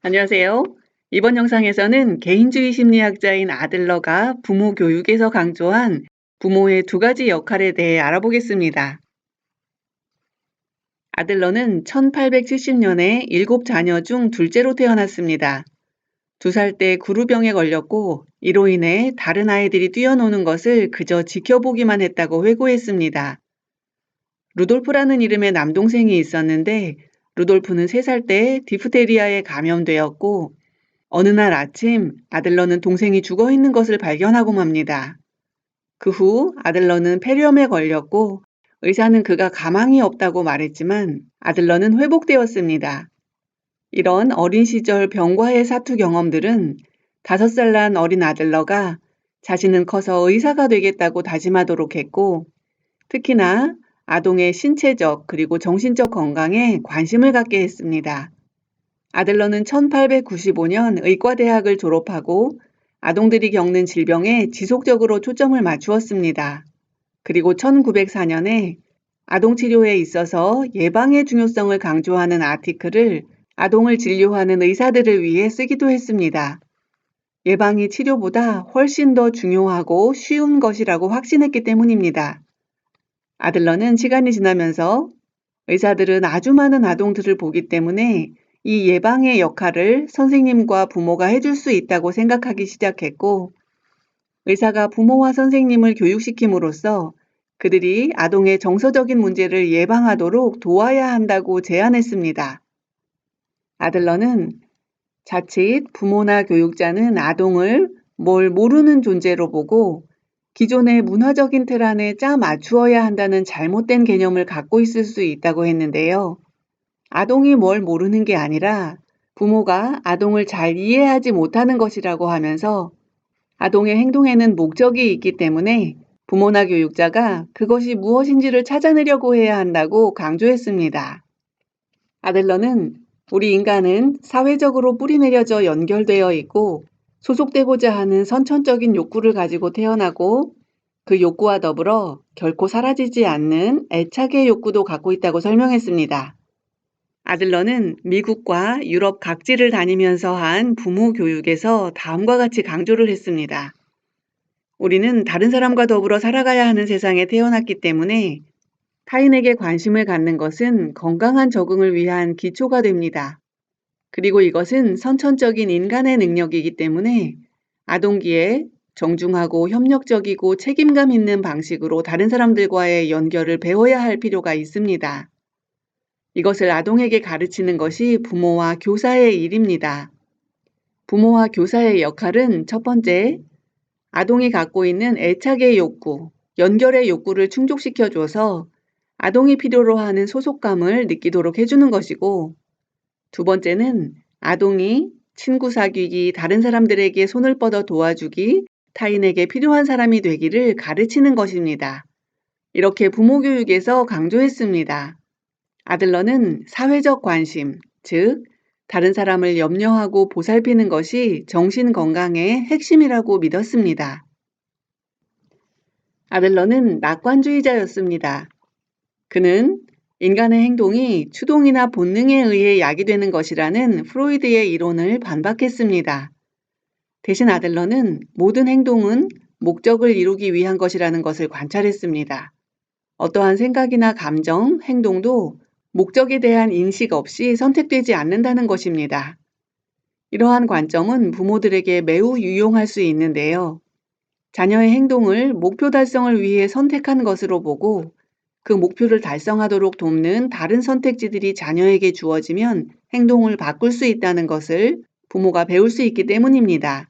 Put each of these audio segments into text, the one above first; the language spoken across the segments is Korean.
안녕하세요. 이번 영상에서는 개인주의 심리학자인 아들러가 부모 교육에서 강조한 부모의 두 가지 역할에 대해 알아보겠습니다. 아들러는 1870년에 일곱 자녀 중 둘째로 태어났습니다. 두 살 때 구루병에 걸렸고 이로 인해 다른 아이들이 뛰어노는 것을 그저 지켜보기만 했다고 회고했습니다. 루돌프라는 이름의 남동생이 있었는데 루돌프는 3살 때 디프테리아에 감염되었고 어느 날 아침 아들러는 동생이 죽어 있는 것을 발견하고 맙니다. 그 후 아들러는 폐렴에 걸렸고 의사는 그가 가망이 없다고 말했지만 아들러는 회복되었습니다. 이런 어린 시절 병과의 사투 경험들은 다섯 살 난 어린 아들러가 자신은 커서 의사가 되겠다고 다짐하도록 했고 특히나 아동의 신체적 그리고 정신적 건강에 관심을 갖게 했습니다. 아들러는 1895년 의과대학을 졸업하고 아동들이 겪는 질병에 지속적으로 초점을 맞추었습니다. 그리고 1904년에 아동 치료에 있어서 예방의 중요성을 강조하는 아티클을 아동을 진료하는 의사들을 위해 쓰기도 했습니다. 예방이 치료보다 훨씬 더 중요하고 쉬운 것이라고 확신했기 때문입니다. 아들러는 시간이 지나면서 의사들은 아주 많은 아동들을 보기 때문에 이 예방의 역할을 선생님과 부모가 해줄 수 있다고 생각하기 시작했고, 의사가 부모와 선생님을 교육시킴으로써 그들이 아동의 정서적인 문제를 예방하도록 도와야 한다고 제안했습니다. 아들러는 자칫 부모나 교육자는 아동을 뭘 모르는 존재로 보고 기존의 문화적인 틀 안에 짜 맞추어야 한다는 잘못된 개념을 갖고 있을 수 있다고 했는데요. 아동이 뭘 모르는 게 아니라 부모가 아동을 잘 이해하지 못하는 것이라고 하면서 아동의 행동에는 목적이 있기 때문에 부모나 교육자가 그것이 무엇인지를 찾아내려고 해야 한다고 강조했습니다. 아들러는 우리 인간은 사회적으로 뿌리내려져 연결되어 있고 소속되고자 하는 선천적인 욕구를 가지고 태어나고 그 욕구와 더불어 결코 사라지지 않는 애착의 욕구도 갖고 있다고 설명했습니다. 아들러는 미국과 유럽 각지를 다니면서 한 부모 교육에서 다음과 같이 강조를 했습니다. 우리는 다른 사람과 더불어 살아가야 하는 세상에 태어났기 때문에 타인에게 관심을 갖는 것은 건강한 적응을 위한 기초가 됩니다. 그리고 이것은 선천적인 인간의 능력이기 때문에 아동기에 정중하고 협력적이고 책임감 있는 방식으로 다른 사람들과의 연결을 배워야 할 필요가 있습니다. 이것을 아동에게 가르치는 것이 부모와 교사의 일입니다. 부모와 교사의 역할은 첫 번째, 아동이 갖고 있는 애착의 욕구, 연결의 욕구를 충족시켜줘서 아동이 필요로 하는 소속감을 느끼도록 해주는 것이고, 두 번째는 아동이 친구 사귀기, 다른 사람들에게 손을 뻗어 도와주기, 타인에게 필요한 사람이 되기를 가르치는 것입니다. 이렇게 부모 교육에서 강조했습니다. 아들러는 사회적 관심, 즉, 다른 사람을 염려하고 보살피는 것이 정신 건강의 핵심이라고 믿었습니다. 아들러는 낙관주의자였습니다. 그는 인간의 행동이 추동이나 본능에 의해 야기되는 것이라는 프로이드의 이론을 반박했습니다. 대신 아들러는 모든 행동은 목적을 이루기 위한 것이라는 것을 관찰했습니다. 어떠한 생각이나 감정, 행동도 목적에 대한 인식 없이 선택되지 않는다는 것입니다. 이러한 관점은 부모들에게 매우 유용할 수 있는데요. 자녀의 행동을 목표 달성을 위해 선택한 것으로 보고 그 목표를 달성하도록 돕는 다른 선택지들이 자녀에게 주어지면 행동을 바꿀 수 있다는 것을 부모가 배울 수 있기 때문입니다.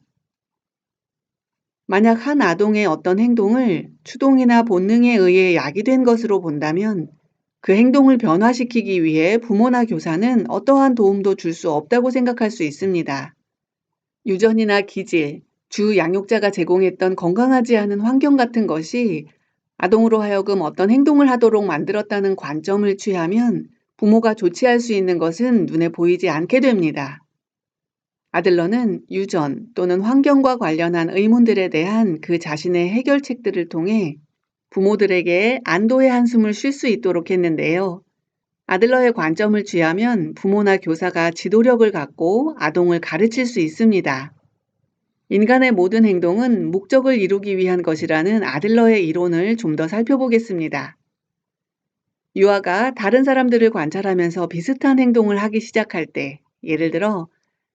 만약 한 아동의 어떤 행동을 추동이나 본능에 의해 야기된 것으로 본다면 그 행동을 변화시키기 위해 부모나 교사는 어떠한 도움도 줄 수 없다고 생각할 수 있습니다. 유전이나 기질, 주 양육자가 제공했던 건강하지 않은 환경 같은 것이 아동으로 하여금 어떤 행동을 하도록 만들었다는 관점을 취하면 부모가 조치할 수 있는 것은 눈에 보이지 않게 됩니다. 아들러는 유전 또는 환경과 관련한 의문들에 대한 그 자신의 해결책들을 통해 부모들에게 안도의 한숨을 쉴 수 있도록 했는데요. 아들러의 관점을 취하면 부모나 교사가 지도력을 갖고 아동을 가르칠 수 있습니다. 인간의 모든 행동은 목적을 이루기 위한 것이라는 아들러의 이론을 좀 더 살펴보겠습니다. 유아가 다른 사람들을 관찰하면서 비슷한 행동을 하기 시작할 때, 예를 들어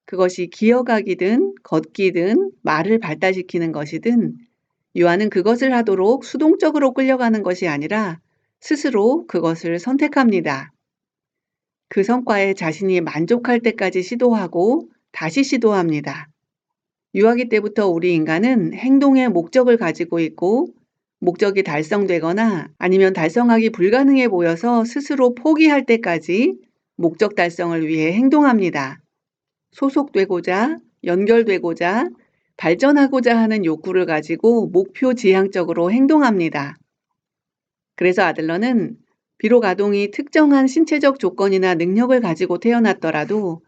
그것이 기어가기든 걷기든 말을 발달시키는 것이든 유아는 그것을 하도록 수동적으로 끌려가는 것이 아니라 스스로 그것을 선택합니다. 그 성과에 자신이 만족할 때까지 시도하고 다시 시도합니다. 유아기 때부터 우리 인간은 행동의 목적을 가지고 있고 목적이 달성되거나 아니면 달성하기 불가능해 보여서 스스로 포기할 때까지 목적 달성을 위해 행동합니다. 소속되고자, 연결되고자, 발전하고자 하는 욕구를 가지고 목표 지향적으로 행동합니다. 그래서 아들러는 비록 아동이 특정한 신체적 조건이나 능력을 가지고 태어났더라도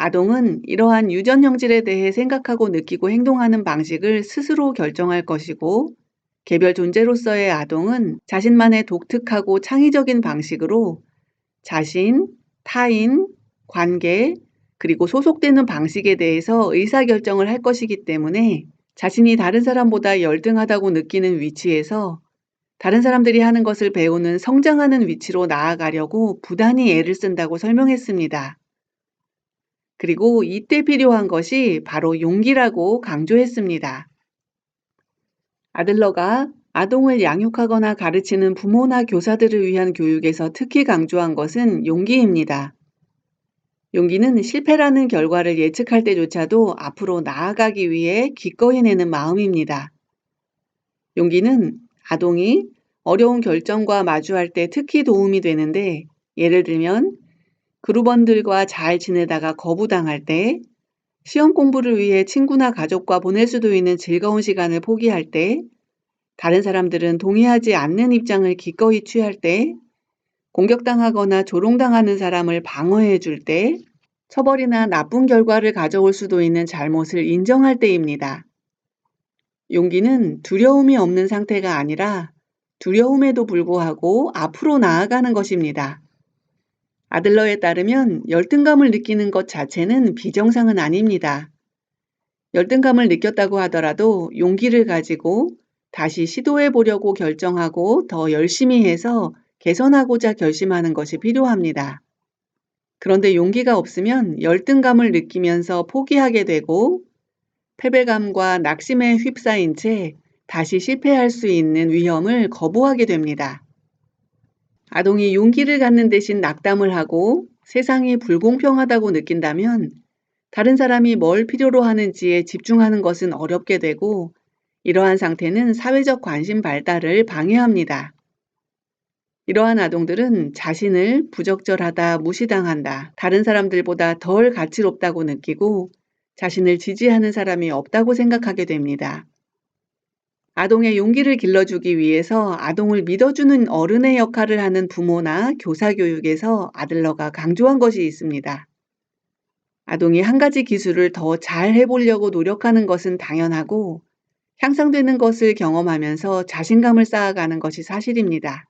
아동은 이러한 유전 형질에 대해 생각하고 느끼고 행동하는 방식을 스스로 결정할 것이고 개별 존재로서의 아동은 자신만의 독특하고 창의적인 방식으로 자신, 타인, 관계, 그리고 소속되는 방식에 대해서 의사결정을 할 것이기 때문에 자신이 다른 사람보다 열등하다고 느끼는 위치에서 다른 사람들이 하는 것을 배우는 성장하는 위치로 나아가려고 부단히 애를 쓴다고 설명했습니다. 그리고 이때 필요한 것이 바로 용기라고 강조했습니다. 아들러가 아동을 양육하거나 가르치는 부모나 교사들을 위한 교육에서 특히 강조한 것은 용기입니다. 용기는 실패라는 결과를 예측할 때조차도 앞으로 나아가기 위해 기꺼이 내는 마음입니다. 용기는 아동이 어려운 결정과 마주할 때 특히 도움이 되는데 예를 들면 그루번들과 잘 지내다가 거부당할 때, 시험 공부를 위해 친구나 가족과 보낼 수도 있는 즐거운 시간을 포기할 때, 다른 사람들은 동의하지 않는 입장을 기꺼이 취할 때, 공격당하거나 조롱당하는 사람을 방어해 줄 때, 처벌이나 나쁜 결과를 가져올 수도 있는 잘못을 인정할 때입니다. 용기는 두려움이 없는 상태가 아니라 두려움에도 불구하고 앞으로 나아가는 것입니다. 아들러에 따르면 열등감을 느끼는 것 자체는 비정상은 아닙니다. 열등감을 느꼈다고 하더라도 용기를 가지고 다시 시도해 보려고 결정하고 더 열심히 해서 개선하고자 결심하는 것이 필요합니다. 그런데 용기가 없으면 열등감을 느끼면서 포기하게 되고 패배감과 낙심에 휩싸인 채 다시 실패할 수 있는 위험을 거부하게 됩니다. 아동이 용기를 갖는 대신 낙담을 하고 세상이 불공평하다고 느낀다면 다른 사람이 뭘 필요로 하는지에 집중하는 것은 어렵게 되고 이러한 상태는 사회적 관심 발달을 방해합니다. 이러한 아동들은 자신을 부적절하다, 무시당한다, 다른 사람들보다 덜 가치롭다고 느끼고 자신을 지지하는 사람이 없다고 생각하게 됩니다. 아동의 용기를 길러주기 위해서 아동을 믿어주는 어른의 역할을 하는 부모나 교사 교육에서 아들러가 강조한 것이 있습니다. 아동이 한 가지 기술을 더 잘 해보려고 노력하는 것은 당연하고 향상되는 것을 경험하면서 자신감을 쌓아가는 것이 사실입니다.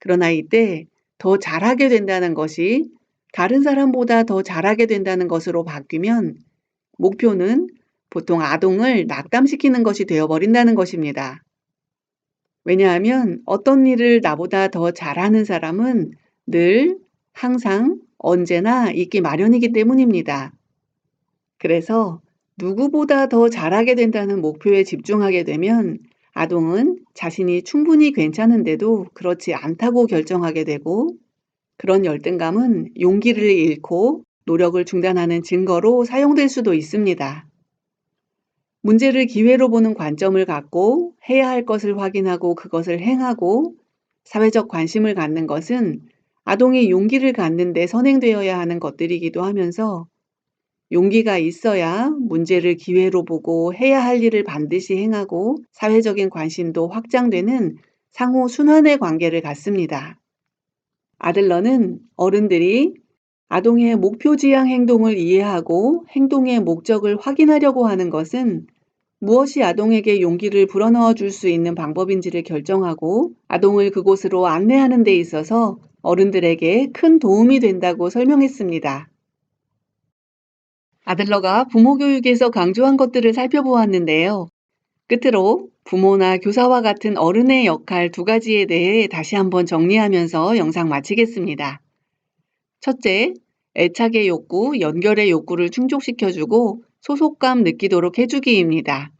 그러나 이때 더 잘하게 된다는 것이 다른 사람보다 더 잘하게 된다는 것으로 바뀌면 목표는 보통 아동을 낙담시키는 것이 되어버린다는 것입니다. 왜냐하면 어떤 일을 나보다 더 잘하는 사람은 늘, 항상, 언제나 있기 마련이기 때문입니다. 그래서 누구보다 더 잘하게 된다는 목표에 집중하게 되면 아동은 자신이 충분히 괜찮은데도 그렇지 않다고 결정하게 되고 그런 열등감은 용기를 잃고 노력을 중단하는 증거로 사용될 수도 있습니다. 문제를 기회로 보는 관점을 갖고 해야 할 것을 확인하고 그것을 행하고 사회적 관심을 갖는 것은 아동이 용기를 갖는 데 선행되어야 하는 것들이기도 하면서 용기가 있어야 문제를 기회로 보고 해야 할 일을 반드시 행하고 사회적인 관심도 확장되는 상호 순환의 관계를 갖습니다. 아들러는 어른들이 아동의 목표 지향 행동을 이해하고 행동의 목적을 확인하려고 하는 것은 무엇이 아동에게 용기를 불어넣어 줄 수 있는 방법인지를 결정하고 아동을 그곳으로 안내하는 데 있어서 어른들에게 큰 도움이 된다고 설명했습니다. 아들러가 부모 교육에서 강조한 것들을 살펴보았는데요. 끝으로 부모나 교사와 같은 어른의 역할 두 가지에 대해 다시 한번 정리하면서 영상 마치겠습니다. 첫째, 애착의 욕구, 연결의 욕구를 충족시켜주고 소속감 느끼도록 해주기입니다.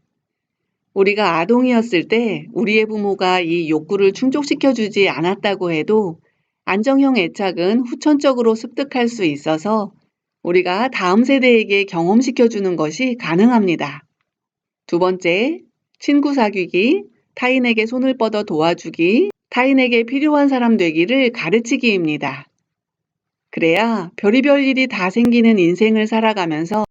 우리가 아동이었을 때 우리의 부모가 이 욕구를 충족시켜주지 않았다고 해도 안정형 애착은 후천적으로 습득할 수 있어서 우리가 다음 세대에게 경험시켜주는 것이 가능합니다. 두 번째, 친구 사귀기, 타인에게 손을 뻗어 도와주기, 타인에게 필요한 사람 되기를 가르치기입니다. 그래야 별의별 일이 다 생기는 인생을 살아가면서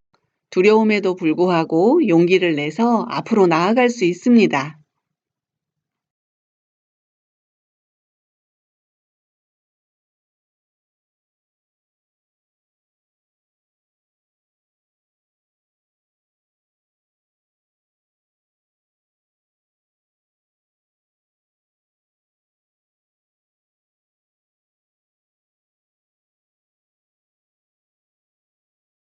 두려움에도 불구하고 용기를 내서 앞으로 나아갈 수 있습니다.